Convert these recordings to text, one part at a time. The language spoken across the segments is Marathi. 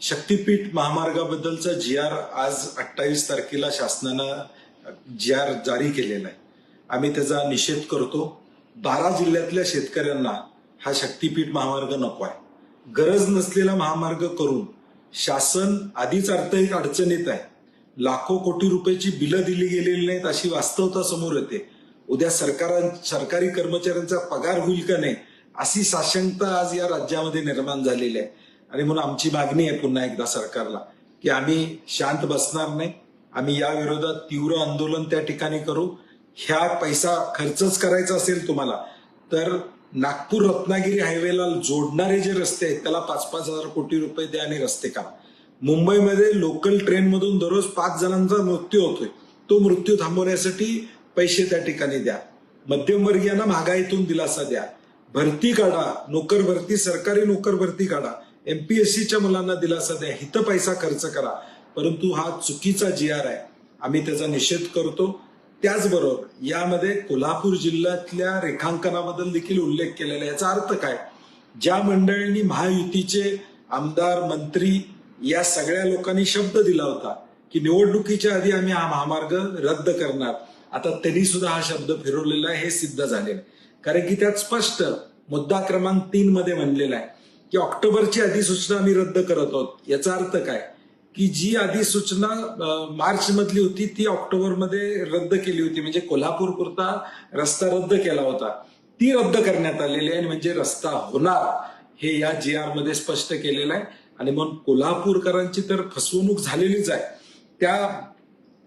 शक्तीपीठ महामार्गाबद्दलचा जी आर आज अठ्ठावीस तारखेला शासनानं जी आर जारी केलेला आहे. आम्ही त्याचा निषेध करतो. बारा जिल्ह्यातल्या शेतकऱ्यांना हा शक्तीपीठ महामार्ग नको आहे. गरज नसलेला महामार्ग करून शासन आधीच अर्थहित अडचणीत आहे. लाखो कोटी रुपयाची बिलं दिली गेलेली नाहीत अशी वास्तवता समोर येते. उद्या सरकार सरकारी कर्मचाऱ्यांचा पगार होईल का नाही अशी साशंकता आज या राज्यामध्ये निर्माण झालेली आहे. आणि म्हणून आमची मागणी आहे पुन्हा एकदा सरकारला की आम्ही शांत बसणार नाही. आम्ही या विरोधात तीव्र आंदोलन त्या ठिकाणी करू. ह्या पैसा खर्चच करायचा असेल तुम्हाला तर नागपूर रत्नागिरी हायवेला जोडणारे जे रस्ते आहेत त्याला पाच पाच हजार कोटी रुपये द्या आणि रस्ते करा मुंबईमध्ये लोकल ट्रेन मधून दररोज पाच जणांचा मृत्यू होतोय. तो मृत्यू थांबवण्यासाठी पैसे त्या ठिकाणी द्या. मध्यमवर्गीयांना महागाईतून दिलासा द्या. भरती काढा. नोकर भरती सरकारी नोकर भरती काढा. एमपीएससीच्या मुलांना दिलासा द्या हिथं पैसा खर्च करा. परंतु हा चुकीचा जी आर आहे. आम्ही त्याचा निषेध करतो. त्याचबरोबर यामध्ये कोल्हापूर जिल्ह्यातल्या रेखांकनाबद्दल देखील उल्लेख केलेला आहे. याचा अर्थ काय? ज्या मंडळींनी महायुतीचे आमदार मंत्री या सगळ्या लोकांनी शब्द दिला होता की निवडणुकीच्या आधी आम्ही हा महामार्ग रद्द करणार. आता त्यांनी सुद्धा हा शब्द फिरवलेला आहे हे सिद्ध झाले कारण की त्यात स्पष्ट मुद्दा क्रमांक तीन मध्ये म्हणलेला आहे. की ऑक्टोबरची अधिसूचना आम्ही रद्द करत आहोत. याचा अर्थ काय? की जी अधिसूचना मार्च मधली होती ती ऑक्टोबरमध्ये रद्द केली होती. म्हणजे कोल्हापूर पुरता रस्ता रद्द केला होता. ती रद्द करण्यात आलेली आहे म्हणजे रस्ता होणार हे या जी आरमध्ये स्पष्ट केलेलं आहे. आणि मग कोल्हापूरकरांची तर फसवणूक झालेलीच आहे. त्या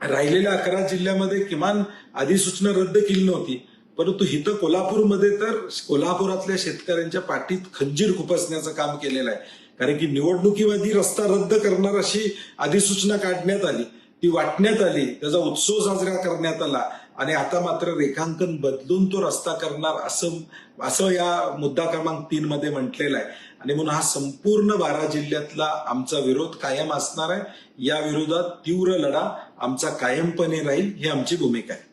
राहिलेल्या अकरा जिल्ह्यामध्ये किमान अधिसूचना रद्द केली नव्हती. परंतु इथं कोल्हापूरमध्ये तर कोल्हापुरातल्या शेतकऱ्यांच्या पाठीत खंजीर खुपसण्याचं काम केलेलं आहे. कारण की निवडणुकीमध्ये रस्ता रद्द करणार अशी अधिसूचना काढण्यात आली. ती वाटण्यात आली. त्याचा उत्सव साजरा करण्यात आला. आणि आता मात्र रेखांकन बदलून तो रस्ता करणार असं असं या मुद्दा क्रमांक तीन मध्ये म्हटलेलं आहे. आणि म्हणून हा संपूर्ण बारा जिल्ह्यातला आमचा विरोध कायम असणार आहे. या विरोधात तीव्र लढा आमचा कायमपणे राहील ही आमची भूमिका आहे.